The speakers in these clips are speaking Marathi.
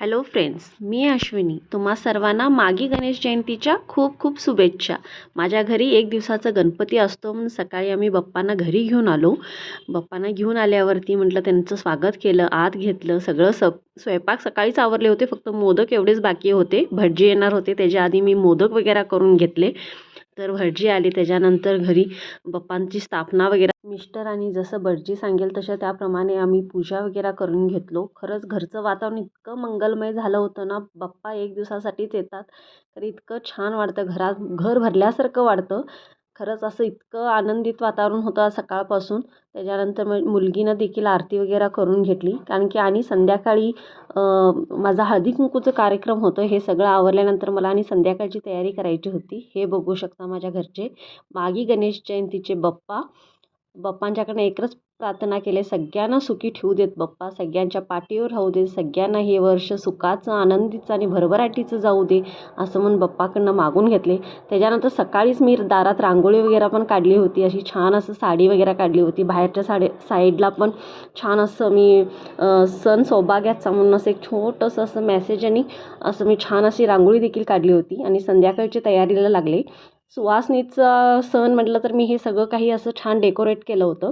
हॅलो फ्रेंड्स मी अश्विनी. तुम्हा सर्वांना मागी गणेश जयंतीच्या खूप खूप शुभेच्छा. माझ्या घरी एक दिवसाचा गणपती असतो म्हणून सकाळी आम्ही बाप्पांना घरी घेऊन आलो. बाप्पांना घेऊन आल्यावरती म्हटलं त्यांचं स्वागत केलं आत घेतलं सगळं स स्वयंपाक सकाळीच आवरले होते. फक्त मोदक एवढेच बाकी होते. भटजी येणार होते. त्याच्या आधी मी मोदक वगैरे करून घेतले. तर भटजी आली. त्याच्यानंतर घरी बाप्पांची स्थापना वगैरे. मिस्टरांनी जसं भटजी सांगेल तशा त्याप्रमाणे आम्ही पूजा वगैरे करून घेतलो. खरंच घरचं वातावरण इतकं मंगलमय झालं होतं ना. बाप्पा एक दिवसासाठीच येतात. तर इतकं छान वाटतं. घरात घर भरल्यासारखं वाटतं. खरंच असं इतकं आनंदित वातावरण होतं सकाळपासून. त्याच्यानंतर मग मुलगीनं देखील आरती वगैरे करून घेतली. कारण की आणि संध्याकाळी माझा हळदी कुंकूचं कार्यक्रम होतं. हे सगळं आवरल्यानंतर मला आणि संध्याकाळची तयारी करायची होती. हे बघू शकता माझ्या घरचे. मागी गणेश जयंतीचे बाप्पा. बाप्पांच्याकडनं एकच प्रार्थना केली सगळ्यांना सुखी ठेवू देत बाप्पा. सगळ्यांच्या पाठीवर राहू दे सगळ्यांना हे वर्ष सुखाचं आनंदीचं आणि भरभराटीचं जाऊ दे असं म्हणून बाप्पाकडनं मागून घेतले. त्याच्यानंतर सकाळीच मी दारात रांगोळी वगैरे पण काढली होती अशी छान असं साडी वगैरे काढली होती. बाहेरच्या साडे साईडला पण छान असं मी सण सौभाग्याचा म्हणून असं एक छोटंसं असं मेसेज आणि असं मी छान अशी रांगोळी देखील काढली होती आणि संध्याकाळच्या तयारीला लागले. सुवासनीचा सण म्हटलं तर मी हे सगळं काही असं छान डेकोरेट केलं होतं.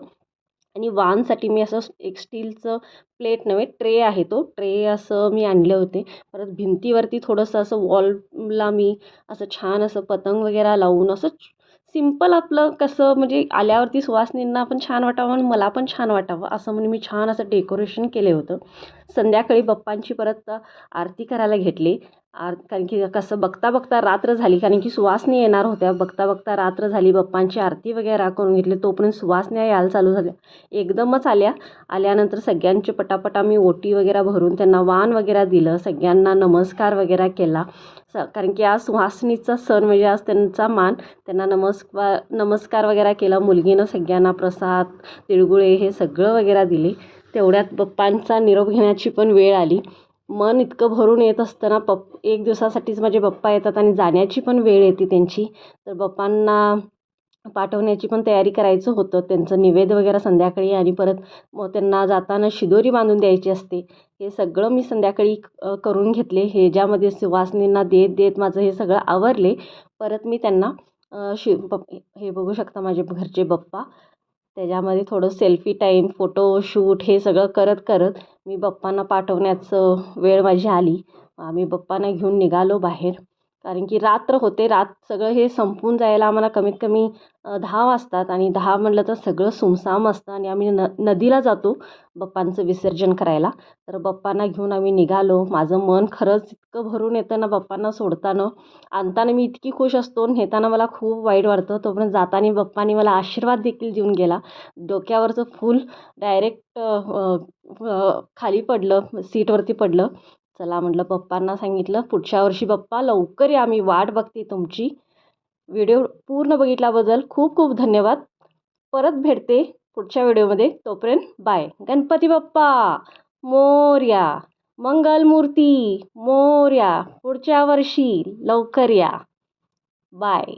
आणि वानसाठी मी असं एक स्टीलचं प्लेट नव्हे ट्रे आहे तो. ट्रे असं मी आणले होते. परत भिंतीवरती थोडंसं असं वॉलला मी असं छान असं पतंग वगैरे लावून असं सिंपल आपलं कसं म्हणजे आल्यावरती सुवासनींना पण छान वाटावं आणि मला पण छान वाटावं असं म्हणून मी छान असं डेकोरेशन केले होतं. संध्याकाळी बाप्पांची परत आरती करायला घेतली. आर कारण की कसं बघता बघता रात्र झाली कारण की सुवासनी येणार होत्या. बघता बघता रात्र झाली बाप्पांची आरती वगैरे करून घेतली. तोपर्यंत सुवासण्या यायला चालू झाल्या. एकदमच आल्या. आल्यानंतर सगळ्यांचे पटापटा मी ओटी वगैरे भरून त्यांना वाण वगैरे दिलं. सगळ्यांना नमस्कार वगैरे केला. स कारण की आज सुहासनीचा सण म्हणजे आज त्यांचा मान त्यांना नमस्कार नमस्कार वगैरे केला. मुलगीनं सगळ्यांना प्रसाद तिळगुळे हे सगळं वगैरे दिले. तेवढ्यात बाप्पांचा निरोप घेण्याची पण वेळ आली. मन इतकं भरून येत असताना पप एक दिवसासाठीच माझे पप्पा येतात आणि जाण्याची पण वेळ येते त्यांची. तर पप्पांना पाठवण्याची पण तयारी करायचं होतं. त्यांचं निवेद वगैरे संध्याकाळी आणि परत मग त्यांना जाताना शिदोरी बांधून द्यायची असते. हे सगळं मी संध्याकाळी करून घेतले. हे ज्यामध्ये सुवासनींना देत देत माझं हे सगळं आवरले. परत मी त्यांना शि हे बघू शकता माझे घरचे बप्पा त्याच्यामध्ये थोडं सेल्फी टाईम फोटो शूट हे सगळं करत करत मी बाप्पांना पाठवण्याचं वेळ माझी आली. आम्ही बाप्पांना घेऊन निघालो बाहेर. कारण की रात्र होते रात सगळं हे संपून जायला आम्हाला कमीत कमी दहा वाजतात आणि दहा म्हटलं तर सगळं सुमसाम असतं आणि आम्ही न नदीला जातो बाप्पांचं विसर्जन करायला. तर बाप्पांना घेऊन आम्ही निघालो. माझं मन खरंच इतकं भरून येतं ना बाप्पांना सोडताना. आणताना मी इतकी खुश असतो नेताना मला खूप वाईट वाटतं. तोपर्यंत जाताना बाप्पांनी मला आशीर्वाद देखील देऊन गेला. डोक्यावरचं फूल डायरेक्ट खाली पडलं सीटवरती पडलं. चला म्हटलं पप्पांना सांगितलं पुढच्या वर्षी पप्पा लवकर या मी वाट बघते तुमची. व्हिडिओ पूर्ण बघितल्याबद्दल खूप खूप धन्यवाद. परत भेटते पुढच्या व्हिडिओमध्ये. तोपर्यंत बाय गणपती बाप्पा! मोर्या मंगलमूर्ती मोर्या पुढच्या वर्षी लवकर या. बाय